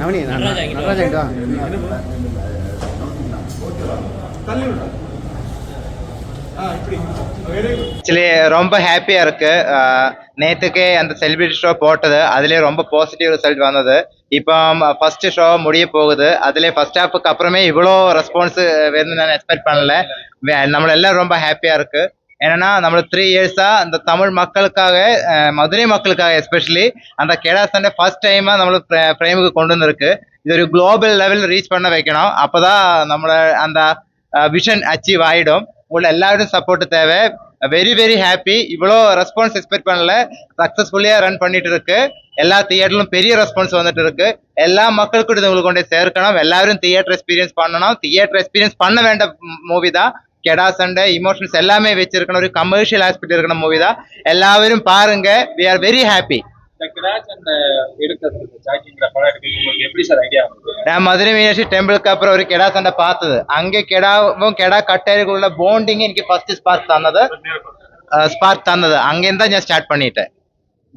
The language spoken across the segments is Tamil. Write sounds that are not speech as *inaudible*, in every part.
நவனி ஆக்சுவலி ரொம்ப ஹாப்பியாக இருக்கு. நேற்றுக்கே அந்த செலிபிரிட்டி ஷோ போட்டது. அதுலேயே ரொம்ப பாசிட்டிவ் ரிசல்ட் வந்தது. இப்போ ஃபர்ஸ்ட் ஷோ முடிய போகுது. அதில் ஃபர்ஸ்ட் ஹாஃபுக்கு அப்புறமே இவ்வளோ ரெஸ்பான்ஸ் வேணும்னு நான் எக்ஸ்பெக்ட் பண்ணல. நம்மளெல்லாம் ரொம்ப ஹாப்பியாக இருக்கு. ஏன்னா நம்ம த்ரீ இயர்ஸாக அந்த தமிழ் மக்களுக்காக மதுரை மக்களுக்காக எஸ்பெஷலி அந்த கேடா சண்டே ஃபர்ஸ்ட் டைமாக நம்மளுக்கு ஃப்ரேமுக்கு கொண்டு வந்திருக்கு. இது ஒரு குளோபல் லெவல் ரீச் பண்ண வைக்கணும். அப்போதான் நம்மள அந்த விஷன் அச்சீவ் ஆயிடும். உள்ள எல்லாரும் சப்போர்ட் தேவை. வெரி வெரி ஹாப்பி இவ்வளோ ரெஸ்பான்ஸ் எக்ஸ்பெக்ட் பண்ணல. சக்ஸஸ்ஃபுல்லியாக ரன் பண்ணிட்டு இருக்கு. எல்லா தியேட்டர்லும் பெரிய ரெஸ்பான்ஸ் வந்துட்டு இருக்கு. எல்லா மக்களுக்கும் இது உங்களுக்கு கொண்டு சேர்க்கணும். எல்லாரும் தியேட்டர் எக்ஸ்பீரியன்ஸ் பண்ணணும். தியேட்டர் எக்ஸ்பீரியன்ஸ் பண்ண வேண்ட மூவி தான். கெடா சண்டை இமோஷன்ஸ் எல்லாமே வச்சிருக்கணும். ஒரு கமர்ஷியல் ஆஸ்பெக்ட் இருக்கிற மூவி தான். எல்லாரும் பாருங்க. வி ஆர் வெரி ஹாப்பி நான் மதுரை மீனாட்சி டெம்பிளுக்கு அப்புறம் ஒரு கெடா சண்டை பார்த்தது. அங்கே கெடாவும் கெடா கட்டேரிக்குள்ள போண்டிங் எனக்கு ஃபர்ஸ்ட் ஸ்பார்க் தந்தது. ஸ்பார்க் தந்தது. அங்கேருந்து தான் நான் ஸ்டார்ட் பண்ணிட்டேன்.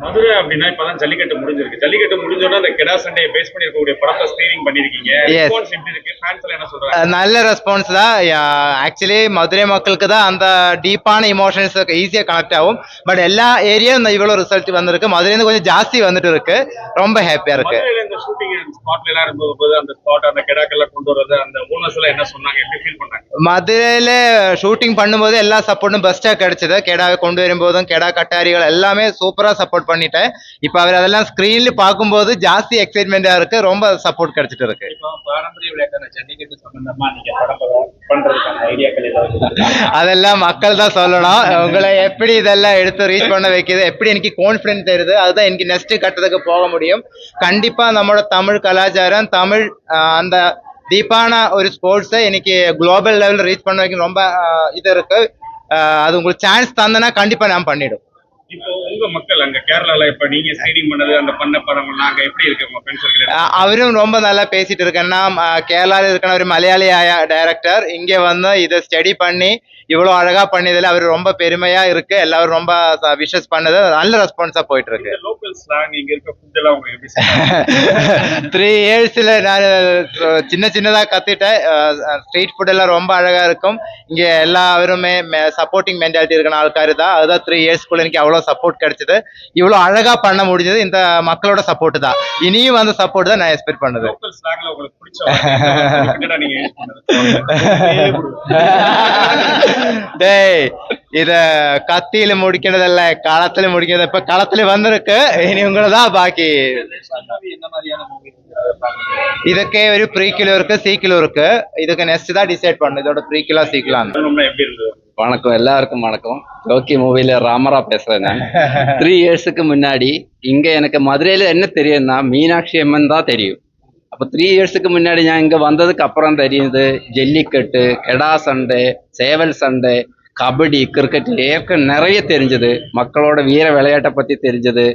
மதுரை அப்படின்னா இப்பதான் ஜல்லிக்கட்டு முடிஞ்சிருக்கு. ஜல்லிக்கட்டு முடிஞ்சோட அந்த கிடா சண்டையை பேஸ் பண்ணி இருக்கக்கூடிய படத்தை ஸ்கிரீனிங் பண்ணிருக்கீங்க. ரெஸ்பான்ஸ் எப்படி இருக்கு? ஃபேன்ஸ் என்ன சொல்றாங்க? நல்ல ரெஸ்பான்ஸ் தான். ஆக்சுவலி மதுரை மக்களுக்கு தான் அந்த டீப்பான இமோஷன்ஸ் ஈஸியாக கனெக்ட் ஆகும். பட் எல்லா ஏரியாவும் இவ்வளோ ரிசல்ட் வந்திருக்கு. மதுரையிருந்து கொஞ்சம் ஜாஸ்தி வந்துட்டு இருக்கு. ரொம்ப ஹாப்பியாக இருக்கு. மதுரையில இந்த ஷூட்டிங் ஸ்பாட்ல எல்லாம் இருக்கும்போது அந்த ஸ்பாட் அந்த கிடாக்கெல்லாம் கொண்டு வரது அந்த ஓனர்ஸ் எல்லாம் என்ன சொன்னாங்க? எப்படி ஃபீல் பண்ணாங்க மதுரையில ஷூட்டிங் பண்ணும்போது எல்லா சப்போர்ட்டும் பெஸ்ட்டாக கிடைச்சது. கெடாவை கொண்டு வரும்போதும் கெடா கட்டாரிகள் எல்லாமே சூப்பராக சப்போர்ட் பண்ணிட்டேன். இப்போ அவர் அதெல்லாம் ஸ்க்ரீன்ல பார்க்கும்போது ஜாஸ்தி எக்ஸைட்மெண்ட்டாக இருக்கு. ரொம்ப சப்போர்ட் கிடைச்சிட்டு இருக்கு. இப்போ பாரம்பரிய விளையாட்டான ஜல்லிக்கட்டு சம்பந்தமா நீங்க படம் ப- பண்றதுக்கான ஐடியாக்கள் ஏதாவது இருக்கா? அதெல்லாம் மக்கள் தான் சொல்லணும். உங்களை எப்படி இதெல்லாம் எடுத்து ரீச் பண்ண வைக்குது எப்படி எனக்கு கான்ஃபிடென்ட் தருது அதுதான் எனக்கு நெக்ஸ்ட் கட்டத்துக்கு போக முடியும். கண்டிப்பா நம்மளோட தமிழ் கலாச்சாரம் தமிழ் அந்த டீப்பான ஒரு ஸ்போர்ட்ஸை இன்னைக்கு குளோபல் லெவலில் ரீச் பண்ண வைக்க ரொம்ப இது இருக்குது அது உங்களுக்கு சான்ஸ் தந்தனா கண்டிப்பாக நான் பண்ணிவிடும் இப்போ உங்க மக்கள் அங்க கேரளால இப்ப நீங்க ஸ்கிரீனிங் பண்ணது அந்த பண்ண படங்கள்லாம் அங்க எப்படி இருக்கு உங்க ஃப்ரெண்ட்ஸ் சர்க்கிள் ஆஹ், அவரும் ரொம்ப நல்லா பேசிட்டு இருக்கேன்னா கேரளாவில் இருக்கிற ஒரு மலையாளி டைரக்டர் இங்கே வந்து இதை ஸ்டடி பண்ணி இவ்வளோ அழகா பண்ணதில் அவர் ரொம்ப பெருமையா இருக்கு. எல்லாரும் ரொம்ப விஷஸ் பண்ணது. நல்ல ரெஸ்பான்ஸா போயிட்டு இருக்கு த்ரீ இயர்ஸ்ல நான் சின்ன சின்னதா கத்துட்டேன் ஸ்ட்ரீட் ஃபுட் எல்லாம் ரொம்ப அழகா இருக்கும். இங்க எல்லாருமே சப்போர்ட்டிங் மென்டாலிட்டி இருக்கிற ஆள்காரு தான். அதுதான் த்ரீ இயர்ஸ்க்குள்ள எனக்கு அவ்வளோ சப்போர்ட் கிடைச்சது. இவ்வளோ அழகா பண்ண முடிஞ்சது. இந்த மக்களோட சப்போர்ட் தான். இனியும் அந்த சப்போர்ட் தான் நான் எக்ஸ்பெக்ட் பண்ணது டேய் இத கத்தியில முடிக்கிறதல்ல களத்துல முடிக்கிறது இப்ப களத்துல வந்திருக்கு. இனி மாதிரியான மூவி இதுக்கே ஒரு ப்ரீ கிலோ இருக்கு சி கிலோ இருக்கு. இதுக்கு நெக்ஸ்ட் தான் டிசைட் பண்ணு இதோட ப்ரீ கிலோ சி கிலோ வணக்கம் எல்லாருக்கும் வணக்கம். ஜோக்கி மூவில ராமரா பேசுறேன் நான். *laughs* த்ரீ இயர்ஸுக்கு முன்னாடி இங்க எனக்கு மதுரையில என்ன தெரியும்னா மீனாட்சி அம்மன் தான் தெரியும். அப்போ த்ரீ இயர்ஸுக்கு முன்னாடி நான் இங்க வந்ததுக்கு அப்புறம் தெரியுது ஜல்லிக்கட்டு கெடா சண்டை சேவல் சண்டை கபடி கிரிக்கெட் ஏற்க நிறைய தெரிஞ்சது. மக்களோட வீர விளையாட்டை பத்தி தெரிஞ்சது.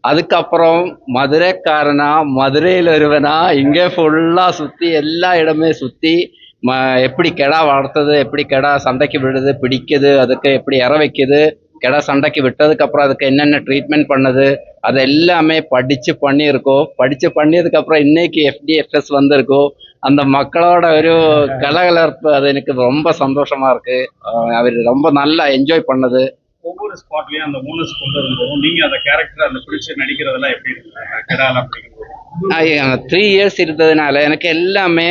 அதுக்கப்புறம் மதுரைக்காரனா மதுரையில் ஒருவனா இங்கே ஃபுல்லாக சுற்றி எல்லா இடமே சுற்றி ம எப்படி கெடா வளர்த்தது எப்படி கெடா சண்டைக்கு விடுது பிடிக்குது அதுக்கு எப்படி இற வைக்குது கெடா சண்டைக்கு விட்டதுக்கப்புறம் அதுக்கு என்னென்ன ட்ரீட்மெண்ட் பண்ணுது அது எல்லாமே படித்து பண்ணியிருக்கோம் படித்து பண்ணியதுக்கப்புறம் இன்னைக்கு எஃப்டிஎஃப்எஸ் வந்திருக்கோம் அந்த மக்களோட ஒரு கலகலர்ப்பு அது எனக்கு ரொம்ப சந்தோஷமாக இருக்குது அவர் ரொம்ப நல்லா என்ஜாய் பண்ணது. ஒவ்வொரு ஸ்பாட்லயும் அந்த ஓனர்ஸ் கொண்டு வரும்போதும் நீங்க அந்த கேரக்டர் அந்த பிடிச்சு நடிக்கிறதெல்லாம் எப்படி இருக்கு த்ரீ இயர்ஸ் இருந்ததுனால எனக்கு எல்லாமே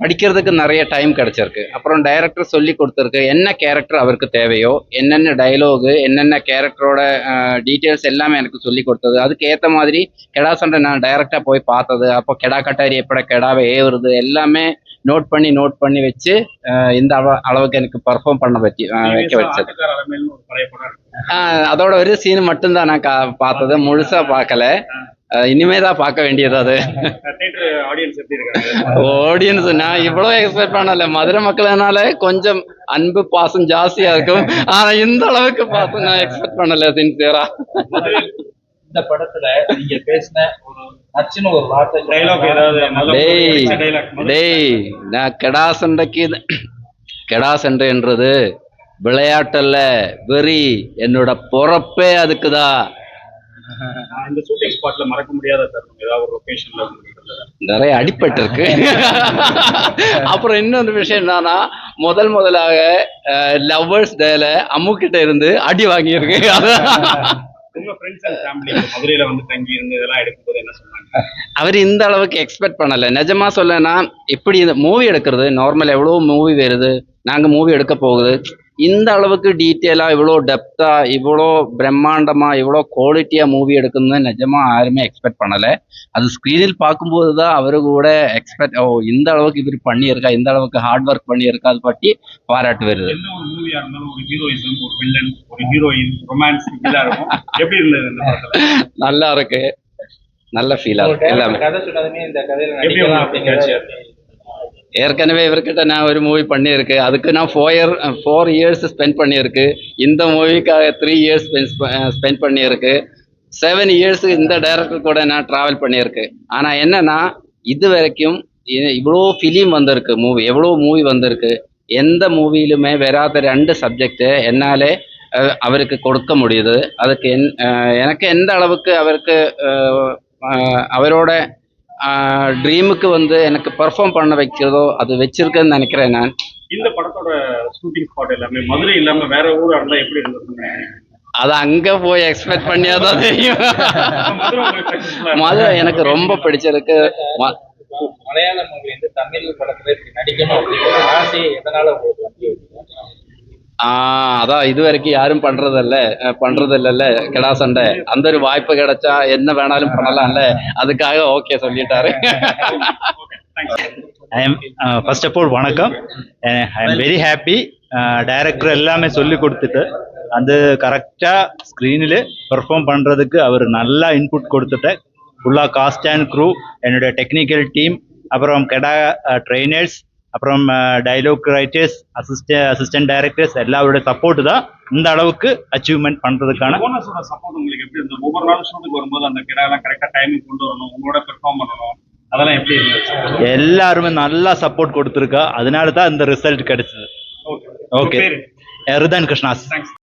படிக்கிறதுக்கு நிறைய டைம் கிடைச்சிருக்கு. அப்புறம் டைரக்டர் சொல்லி கொடுத்துருக்கு என்ன கேரக்டர் அவருக்கு தேவையோ என்னென்ன டயலாகு என்னென்ன கேரக்டரோட டீட்டெயில்ஸ் எல்லாமே எனக்கு சொல்லி கொடுத்தது. அதுக்கு ஏற்ற மாதிரி கெடா சண்டை நான் டைரக்டாக போய் பார்த்தது. அப்போ கெடா கட்டாரி எப்படி கெடாவை ஏவுறது எல்லாமே நோட் பண்ணி நோட் பண்ணி வச்சு இந்த அளவு அளவுக்கு எனக்கு பர்ஃபார்ம் பண்ண பற்றி வைக்க வச்சது. அதோட ஒரு சீன் மட்டும்தான் நான் பார்த்தது. முழுசா பார்க்கல. இனிமே தான் பார்க்க வேண்டியது அது. ஆடியன்ஸ் எப்படி இருக்காங்க? ஆடியன்ஸ் நான் இவ்வளவு எக்ஸ்பெக்ட் பண்ணல. மதுரை மக்கள்னால கொஞ்சம் அன்பு பாசம் ஜாஸ்தியா இருக்கும். ஆனா இந்த அளவுக்கு பாசம் நான் எக்ஸ்பெக்ட் பண்ணல சின்சியரா இந்த படத்துல நீங்க பேசின ஒரு நச்சுன்னு ஒரு வார்த்தை டைலாக் ஏதாவது நல்ல டேய் நான் கெடா சண்டைக்கு கெடா சண்டைன்றது விளையாட்டல்ல வெறி என்னோட பொறப்பே அதுக்குதான் இந்த ஷூட்டிங் ஸ்பாட்ல மறக்க முடியாத தருணம் ஏதாவது ஒரு லொகேஷன்ல? நிறைய அடிபட்டு இருக்கு. அப்புறம் இன்னொரு விஷயம் என்னன்னா முதல் முதலாக லவ்வர்ஸ் டேல அம்மு கிட்ட இருந்து அடி வாங்கியிருக்கு. அவர் இந்த அளவுக்கு எக்ஸ்பெக்ட் பண்ணல. நிஜமா சொல்லனா இப்படி இந்த மூவி எடுக்கிறது நார்மல் எவ்வளோ மூவி வருது நாங்க மூவி எடுக்க போகுது இந்த அளவுக்கு டீட்டெயிலா இவ்வளோ டெப்தா இவ்வளோ பிரம்மாண்டமா இவ்வளோ குவாலிட்டியா மூவி எடுக்கணும்னு நிஜமா யாருமே எக்ஸ்பெக்ட் பண்ணல. அது ஸ்க்ரீனில் பார்க்கும்போது தான் அவரு கூட எக்ஸ்பெக்ட் ஓ இந்த அளவுக்கு இவர் பண்ணியிருக்கா இந்த அளவுக்கு ஹார்ட் ஒர்க் பண்ணியிருக்கா அது பற்றி பாராட்டு வருது எந்த ஒரு மூவியா இருந்தாலும் ஒரு ஹீரோயிசம் ஒரு வில்லன் ஒரு ஹீரோயின் ரொமான்ஸ் இதெல்லாம் இருக்கும். எப்படி இருந்தது இந்த படத்துல? நல்லா இருக்கு. நல்ல ஃபீல் ஒரு ஆகுது எல்லாமே. கதை சொன்னதுமே இந்த கதையில எப்படி நடிக்கலாம் உங்களுக்கு அப்படிங்கிறது தோணுச்சு? ஏற்கனவே இவர்கிட்ட நான் ஒரு மூவி பண்ணியிருக்கு. அதுக்கு நான் four year four years spend பண்ணியிருக்கு. இந்த மூவிக்காக த்ரீ இயர்ஸ் ஸ்பெண்ட் பண்ணியிருக்கு. செவன் இயர்ஸ் இந்த டைரக்டர் கூட நான் ட்ராவல் பண்ணியிருக்கு. ஆனால் என்னன்னா இது வரைக்கும் இவ்வளோ ஃபிலிம் வந்திருக்கு மூவி எவ்வளோ மூவி வந்திருக்கு. எந்த மூவியிலுமே வராத ரெண்டு சப்ஜெக்ட் என்னாலே அவருக்கு கொடுக்க முடியுது. அதுக்கு என் எனக்கு எந்த அளவுக்கு அவருக்கு அவரோட ட்ரீமுக்கு வந்து எனக்கு பெர்ஃபார்ம் பண்ண வைக்கிறதோ அது வச்சிருக்குன்னு நினைக்கிறேன் நான். இந்த படத்தோட ஷூட்டிங் ஸ்பாட் எல்லாமே மதுரை இல்லாம வேற ஊரா இருந்தா எப்படி இருந்தது அது அங்க போய் எக்ஸ்பெக்ட் பண்ணியாதான் தெரியும். மதுரை எனக்கு ரொம்ப பிடிச்சிருக்கு. மலையாள மூவி வந்து தமிழ் படத்துல நடிக்கணும் அப்படிங்கிற ஆசை எதனால உங்களுக்கு அதான் இது வரைக்கும் யாரும் பண்றதில்ல. அஹ் பண்றது கெடா சண்டை. அந்த ஒரு வாய்ப்பு கிடைச்சா என்ன வேணாலும் பண்ணலாம்ல. அதுக்காக ஓகே சொல்லிட்டாரு. I am first of all வணக்கம். I am very happy director எல்லாமே சொல்லி கொடுத்துட்டு அது கரெக்டாக ஸ்க்ரீனில் பெர்ஃபார்ம் பண்ணுறதுக்கு அவர் நல்லா இன்புட் கொடுத்துட்டு ஃபுல்லாக காஸ்ட் அண்ட் க்ரூ என்னுடைய டெக்னிக்கல் டீம் அப்புறம் கெடா ட்ரைனர்ஸ் அப்புறம் dialogue writers assist assistant directors எல்லாரோட சப்போர்ட் தான் இந்த அளவுக்கு அச்சீவ்மெண்ட் பண்ணுறதுக்கான போனஸோட சப்போர்ட் உங்களுக்கு எப்படி இருந்தது? ஒவ்வொரு நாளும் ஷூட்டுக்கு வரும்போது அந்த கிடாலாம் கரெக்டா டைமிங் கொண்டு வரணும் உங்களோட பெர்ஃபார்ம் பண்ணணும். அதெல்லாம் எப்படி இருந்துச்சு? எல்லாருமே நல்லா சப்போர்ட் கொடுத்துருக்கா. அதனால தான் இந்த ரிசல்ட் கிடைச்சது. ஓகே ஓகே பேரு? ரிதன் கிருஷ்ணாஸ். தேங்க்ஸ்